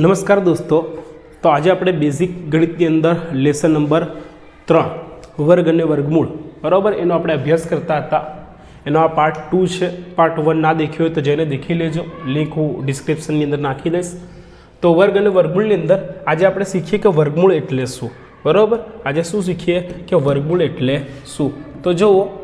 નમસ્કાર દોસ્તો. તો આજે આપણે બેઝિક ગણિતની અંદર લેસન નંબર ત્રણ, વર્ગ અને વર્ગમૂળ. બરાબર? એનો આપણે અભ્યાસ કરતા હતા. એનો આ પાર્ટ ટુ છે. પાર્ટ વન ના દેખ્યો હોય તો જઈને દેખી લેજો. લિંક હું ડિસ્ક્રિપ્શનની અંદર નાખી દઈશ. તો વર્ગ અને વર્ગમૂળની અંદર આજે આપણે શીખીએ કે વર્ગમૂળ એટલે શું? બરાબર? આજે શું શીખીએ કે વર્ગમૂળ એટલે શું? તો જુઓ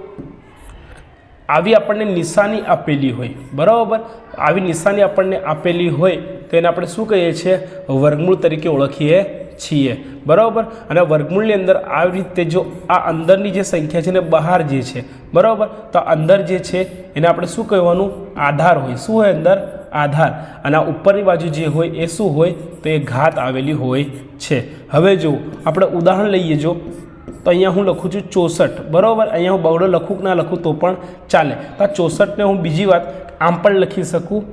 આવી આપણને નિશાની આપેલી હોય, બરાબર? આવી નિશાની આપણને આપેલી હોય તો એને આપણે શું કહીએ છીએ? વર્ગમૂળ તરીકે ઓળખીએ છીએ, બરાબર? અને વર્ગમૂળની અંદર આવી રીતે જો આ અંદરની જે સંખ્યા છે ને બહાર જે છે, બરાબર? તો અંદર જે છે એને આપણે શું કહેવાનું? આધાર હોય. શું હોય અંદર? આધાર. અને આ ઉપરની બાજુ જે હોય એ શું હોય? તો એ ઘાત આવેલી હોય છે. હવે જો આપણે ઉદાહરણ લઈએ જો. તો અહીંયા હું લખું છું ચોસઠ. બરાબર? અહીંયા હું બગડો લખું કે ના લખું તો પણ ચાલે. તો આ ચોસઠને હું બીજી વાત આમ પણ લખી શકું.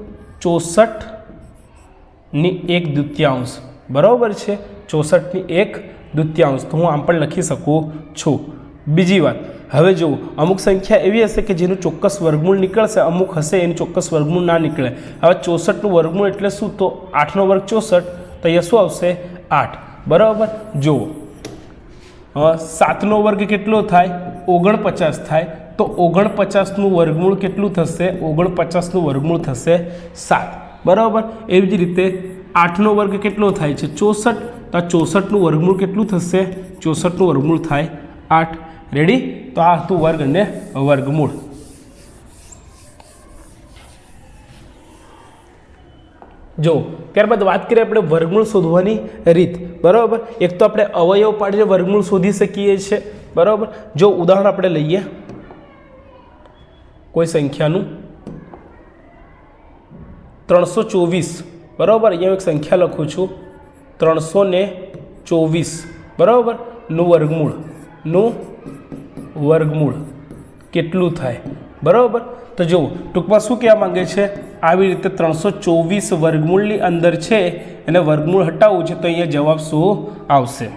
ચોસઠની એક દ્વિતીયાંશ. બરાબર છે? ચોસઠની એક દ્વિતીયાંશ. તો હું આમ પણ લખી શકું છું. બીજી વાત. હવે જુઓ, અમુક સંખ્યા એવી હશે કે જેનું ચોક્કસ વર્ગમૂળ નીકળશે, અમુક હશે એનું ચોક્કસ વર્ગમૂળ ના નીકળે. હવે ચોસઠનું વર્ગમૂળ એટલે શું? તો આઠનો વર્ગ ચોસઠ, તો અહીંયા શું આવશે? આઠ. બરાબર? જુઓ. સાતનો વર્ગ કેટલો થાય? ઓગણપચાસ થાય. તો ઓગણપચાસનું વર્ગમૂળ કેટલું થશે? ઓગણપચાસનું વર્ગમૂળ થશે સાત. બરાબર? એવી જ રીતે આઠનો વર્ગ કેટલો થાય છે? ચોસઠ. તો આ ચોસઠનું વર્ગમૂળ કેટલું થશે? ચોસઠનું વર્ગમૂળ થાય આઠ. રેડી તો આ હતું વર્ગ અને વર્ગમૂળ. જો, ત્યારબાદ વાત કરીએ આપણે વર્ગમૂળ શોધવાની રીત. બરાબર? એક તો આપણે અવયવ પાડીને વર્ગમૂળ શોધી શકીએ છીએ. બરાબર? જો, ઉદાહરણ આપણે લઈએ. કોઈ સંખ્યાનું? ત્રણસો ચોવીસ. બરાબર? અહીંયા એક સંખ્યા લખું છું. ત્રણસો ને ચોવીસ. બરાબર? નું વર્ગમૂળ. નું વર્ગમૂળ. કેટલું થાય? બરાબર? તો જુઓ, ટૂંકમાં શું કહેવા માંગે છે? આવી રીતે ત્રણસો ચોવીસ વર્ગમૂળની અંદર છે એને વર્ગમૂળ હટાવવું છે તો અહીંયા જવાબ શું આવશે?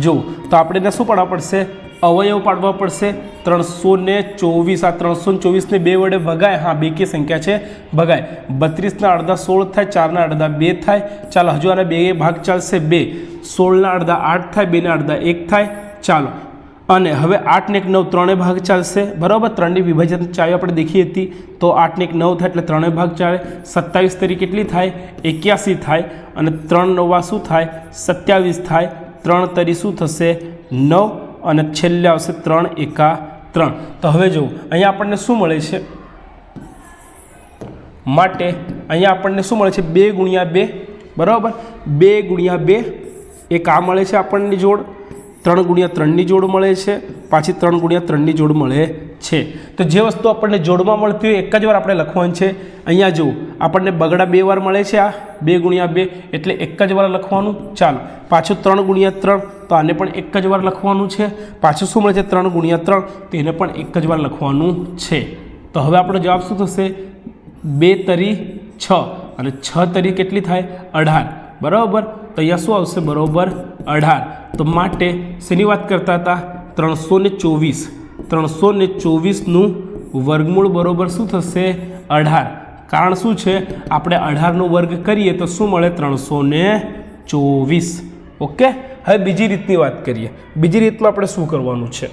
જો તો આપણે એને શું પાડવા પડશે? અવયવ પાડવા પડશે. ત્રણસો ને ચોવીસ, આ ત્રણસો ને ચોવીસને બે વડે ભગાય. હા, બે કે સંખ્યા છે, ભગાય. બત્રીસના અડધા સોળ થાય, ચારના અડધા બે થાય. ચાલો, હજુ આના બે ભાગ ચાલશે. બે. સોળના અડધા આઠ થાય, બેના અડધા એક થાય. ચાલો અને હવે આઠને એક નવ ત્રણેય ભાગ ચાલશે. બરાબર? ત્રણની વિભાજન ચાવી આપણે દેખી હતી. તો આઠને એક નવ થાય એટલે ત્રણેય ભાગ ચાલે. સત્તાવીસ તરી કેટલી થાય? એક્યાસી થાય. અને ત્રણ નવા શું થાય? સત્યાવીસ થાય. ત્રણ તરી શું થશે? નવ. અને છેલ્લે આવશે ત્રણ એકા ત્રણ. તો હવે જુઓ અહીંયા આપણને શું મળે છે? માટે અહીંયા આપણને શું મળે છે? બે ગુણ્યા બે. બરાબર? બે ગુણ્યા બે. એક આ મળે છે આપણને જોડ. ત્રણ ગુણ્યા ત્રણની જોડ મળે છે, પાછી ત્રણ ગુણ્યા ત્રણની જોડ મળે છે. તો જે વસ્તુ આપણને જોડમાં મળતી હોય એક જ વાર આપણે લખવાની છે. અહીંયા જુઓ, આપણને બગડા બે વાર મળે છે આ, બે ગુણ્યા બે, એટલે એક જ વાર લખવાનું. ચાલો, પાછું ત્રણ ગુણ્યા ત્રણ, તો આને પણ એક જ વાર લખવાનું છે. પાછું શું મળે છે? ત્રણ ગુણ્યા ત્રણ, તો એને પણ એક જ વાર લખવાનું છે. તો હવે આપણો જવાબ શું થશે? બે તરી છ. અને છ તરી કેટલી થાય? અઢાર. બરાબર? તો અહીંયા શું આવશે બરાબર અઢાર. તો માટે શેની વાત કરતા હતા? ત્રણસો ને ચોવીસ. ત્રણસો ને ચોવીસનું વર્ગમૂળ બરાબર શું થશે? અઢાર. કારણ શું છે? આપણે અઢારનો વર્ગ કરીએ તો શું મળે? ત્રણસો ને ચોવીસ. ઓકે? હવે બીજી રીતની વાત કરીએ. બીજી રીતમાં આપણે શું કરવાનું છે?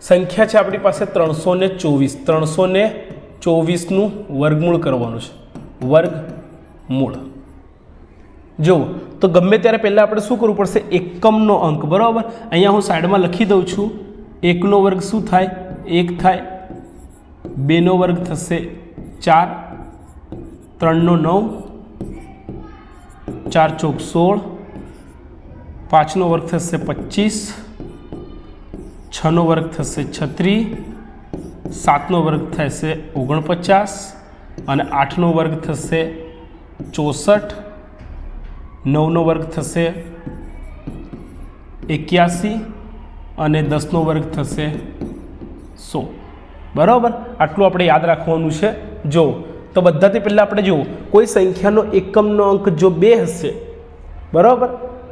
સંખ્યા છે આપણી પાસે ત્રણસો ને ચોવીસ. ત્રણસો ને ચોવીસનું વર્ગમૂળ કરવાનું છે. વર્ગમૂળ. જુઓ, તો ગમે ત્યારે પહેલાં આપણે શું કરવું પડશે? એકમનો અંક, બરાબર? અહીંયા હું સાઈડમાં લખી દઉં છું. એકનો વર્ગ શું થાય? એક થાય. બેનો વર્ગ થશે ચાર. ત્રણનો નવ. ચાર ચોક સોળ. પાંચનો વર્ગ થશે પચીસ. છનો વર્ગ થશે છત્રીસ સાતનો વર્ગ થશે ઓગણપચાસ અને આઠનો વર્ગ થશે ચોસઠ. નવનો વર્ગ થશે એક્યાસી અને દસનો વર્ગ થશે સો. બરાબર? આટલું આપણે યાદ રાખવાનું છે. જો, તો બધાથી પહેલાં આપણે જુઓ, કોઈ સંખ્યાનો એકમનો અંક જો બે હશે, બરાબર?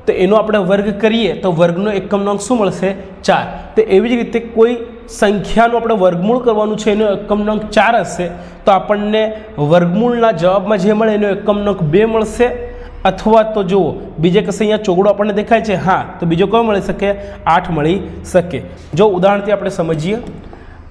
તો એનો આપણે વર્ગ કરીએ, તો વર્ગનો એકમનો અંક શું મળશે? ચાર. તો એવી જ રીતે કોઈ સંખ્યાનું આપણે વર્ગમૂળ કરવાનું છે, એનો એકમનો અંક ચાર હશે, તો આપણને વર્ગમૂળના જવાબમાં જે મળે એનો એકમનો અંક બે મળશે. અથવા તો જુઓ, બીજે કશે અહીંયા ચોગડો આપણને દેખાય છે, હા, તો બીજો કયો મળી શકે? આઠ મળી શકે. જો ઉદાહરણથી આપણે સમજીએ,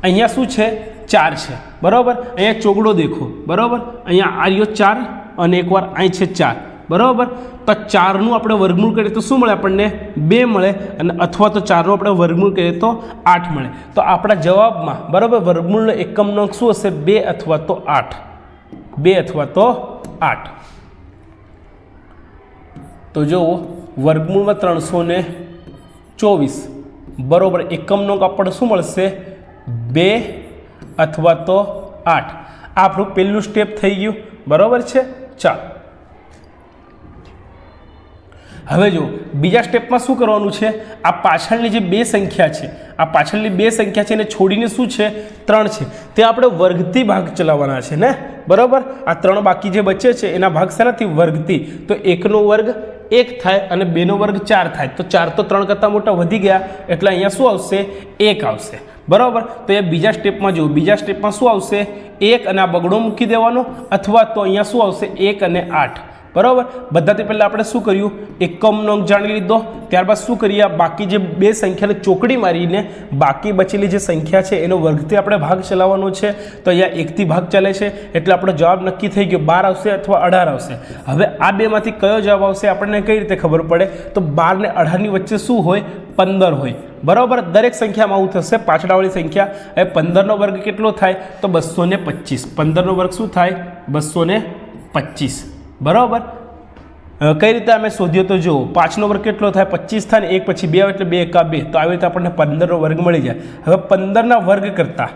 અહીંયા શું છે? ચાર છે. બરાબર? અહીંયા ચોગડો દેખો. બરાબર? અહીંયા આર્યો ચાર અને એકવાર અહીં છે ચાર. બરાબર? તો ચારનું આપણે વર્ગમૂળ કરીએ તો શું મળે આપણને? બે મળે અને અથવા તો ચારનું આપણે વર્ગમૂળ કરીએ તો આઠ મળે. તો આપણા જવાબમાં, બરાબર, વર્ગમૂળનો એકમનો શું હશે? બે અથવા તો આઠ. બે અથવા તો આઠ. તો જુઓ, વર્ગમૂળમાં ત્રણસો ને ચોવીસ. બરાબર એકમનો આપણને શું મળશે? બે અથવા તો આઠ. આપણું પહેલું સ્ટેપ થઈ ગયું. બરાબર છે? ચાલો. હવે જો બીજા સ્ટેપમાં શું કરવાનું છે? આ પાછળની જે બે સંખ્યા છે, આ પાછળની બે સંખ્યા છે એને છોડીને શું છે? ત્રણ છે. તે આપણે વર્ગથી ભાગ ચલાવવાના છે, ને? બરાબર? આ ત્રણ બાકી જે બચે છે, એના ભાગ શેનાથી વર્ગથી. તો એકનો વર્ગ એક થાય અને બેનો વર્ગ ચાર થાય. તો ચાર તો ત્રણ કરતાં મોટા વધી ગયા. એટલે અહીંયા શું આવશે? એક આવશે. બરાબર? તો એ બીજા સ્ટેપમાં જુઓ. બીજા સ્ટેપમાં શું આવશે? એક અને આ બગડો મૂકી દેવાનો. અથવા તો અહીંયા શું આવશે? એક અને આઠ. બરાબર? બધાથી પહેલાં આપણે શું કર્યું? એકમનો અંક જાણી લીધો. ત્યારબાદ શું કરીએ? બાકી જે બે સંખ્યાને ચોકડી મારીને બાકી બચેલી જે સંખ્યા છે, એનો વર્ગથી આપણે ભાગ ચલાવવાનો છે. તો અહીંયા એકથી ભાગ ચાલે છે. એટલે આપણો જવાબ નક્કી થઈ ગયો. બાર આવશે અથવા અઢાર આવશે. હવે આ બેમાંથી કયો જવાબ આવશે આપણને કઈ રીતે ખબર પડે? તો બાર ને અઢારની વચ્ચે શું હોય? પંદર હોય. બરાબર? દરેક સંખ્યામાં આવું થશે. પાછળવાળી સંખ્યા. હવે પંદરનો વર્ગ કેટલો થાય? તો બસો ને પચીસ. પંદરનો વર્ગ શું થાય? બસો ને પચીસ. બરાબર? કઈ રીતે અમે શોધ્યો તો જુઓ, પાંચનો વર્ગ કેટલો થાય? પચીસ થાય એક પછી બે એટલે બે, એકા, બે. તો આવી રીતે આપણને પંદરનો વર્ગ મળી જાય. હવે પંદરના વર્ગ કરતાં,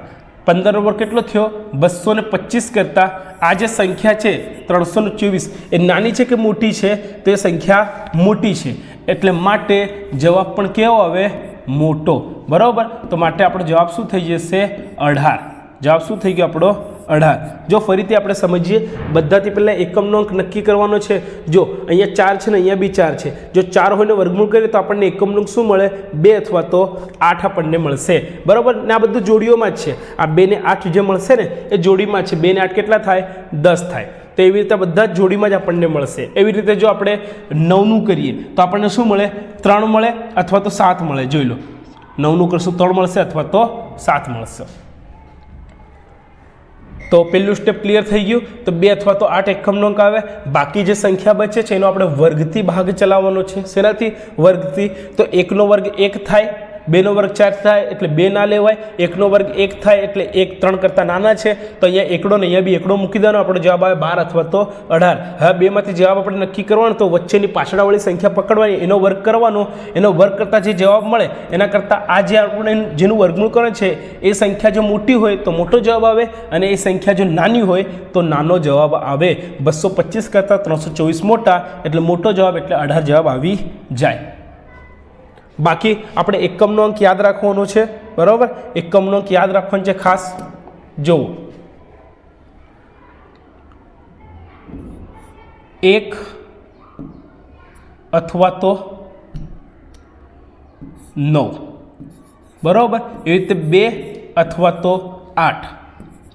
પંદરનો વર્ગ કેટલો થયો? બસો ને પચીસ કરતાં. આ જે સંખ્યા છે, ત્રણસો ને ચોવીસ, એ નાની છે કે મોટી છે? તો એ સંખ્યા મોટી છે. એટલે માટે જવાબ પણ કેવો આવે? મોટો. બરાબર? તો માટે આપણો જવાબ શું થઈ જશે? અઢાર. જવાબ શું થઈ ગયો આપણો? અઢાર. જો ફરીથી આપણે સમજીએ, બધાથી પહેલાં એકમનો અંક નક્કી કરવાનો છે. જો અહીંયા ચાર છે ને અહીંયા બી ચાર છે. જો ચાર હોય ને વર્ગમૂળ કરીએ તો આપણને એકમનો અંક શું મળે? બે અથવા તો આઠ આપણને મળશે. બરાબર? ને આ બધું જોડીઓમાં જ છે. આ બે ને આઠ જે મળશે ને, એ જોડીમાં છે. બે ને આઠ કેટલા થાય? દસ થાય. તો એવી રીતે બધા જ જોડીમાં જ આપણને મળશે. એવી રીતે જો આપણે નવનું કરીએ, તો આપણને શું મળે? ત્રણ મળે અથવા તો સાત મળે. જોઈ લો. નવનું કરશું, ત્રણ મળશે અથવા તો સાત મળશે. તો પહેલું સ્ટેપ ક્લિયર થઈ ગયું. તો બે અથવા તો આઠ એકમનો અંક આવે. બાકી જે સંખ્યા બચે છે, એનો આપણે વર્ગથી ભાગ ચલાવવાનો છે. શેનાથી? વર્ગથી. તો એકનો વર્ગ એક થાય બેનો વર્ગ ચાર થાય એટલે બે ના લેવાય, એકનો વર્ગ એક થાય એટલે એક ત્રણ કરતાં નાના છે. તો અહીંયા એકડો ને અહીંયા બી એકડો મૂકી દેવાનો. આપણો જવાબ આવે બાર અથવા તો અઢાર. હવે બેમાંથી જવાબ આપણે નક્કી કરવાનો તો વચ્ચેની પાછળવાળી સંખ્યા પકડવાની, એનો વર્ગ કરવાનો. એનો વર્ગ કરતાં જે જવાબ મળે, એના કરતાં આ જે આપણે જેનું વર્ગમૂળ કરે છે, એ સંખ્યા જો મોટી હોય તો મોટો જવાબ આવે અને એ સંખ્યા જો નાની હોય તો નાનો જવાબ આવે. બસો પચીસ કરતાં ત્રણસો ચોવીસ મોટા એટલે મોટો જવાબ એટલે અઢાર જવાબ આવી જાય. બાકી આપણે એકમનો અંક યાદ રાખવાનો છે, બરાબર? એકમનો અંક યાદ રાખવાનો છે ખાસ. જોવું. એક અથવા તો નવ. બરાબર? એવી રીતે બે અથવા તો આઠ.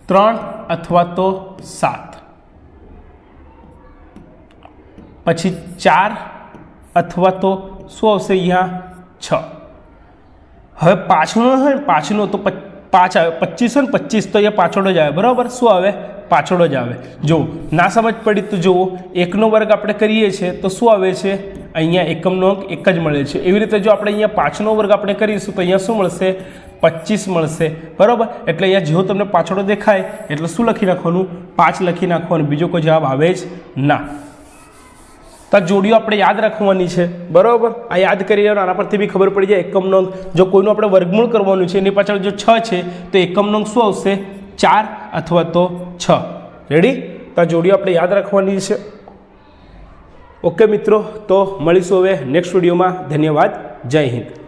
ત્રણ અથવા તો સાત. પછી ચાર અથવા તો શું આવશે અહીંયા. છ. હવે પાછળનો હોય ને, પાછળનો તો પચ- આવે પચીસ ને પચીસ તો અહીંયા પાછળનો જ આવે. બરાબર? શું આવે? પાછળનો જ આવે. જો, ના સમજ પડી તો જુઓ, એકનો વર્ગ આપણે કરીએ છીએ, તો શું આવે છે? અહીંયા એકમનો અંક એક જ મળે છે. એવી રીતે જો આપણે અહીંયા પાંચનો વર્ગ આપણે કરીશું, તો અહીંયા શું મળશે? પચીસ મળશે. બરાબર? એટલે અહીંયા જેવો તમને પાછળનો દેખાય, એટલે શું લખી નાખવાનું? પાંચ લખી નાખવાનું. બીજો કોઈ જવાબ આવે જ ના. તો આ જોડીઓ આપણે યાદ રાખવાની છે. બરાબર? આ યાદ કરી લેવાનું આના પરથી બી ખબર પડી જાય એકમનો અંક જો કોઈનું આપણે વર્ગમૂળ કરવાનું છે, એની પાછળ જો છ છે, તો એકમનો અંક શું આવશે? ચાર અથવા તો છ. રેડી તો આ જોડીઓ આપણે યાદ રાખવાની છે. ઓકે મિત્રો, તો મળીશું હવે નેક્સ્ટ વિડીયોમાં ધન્યવાદ. જય હિન્દ.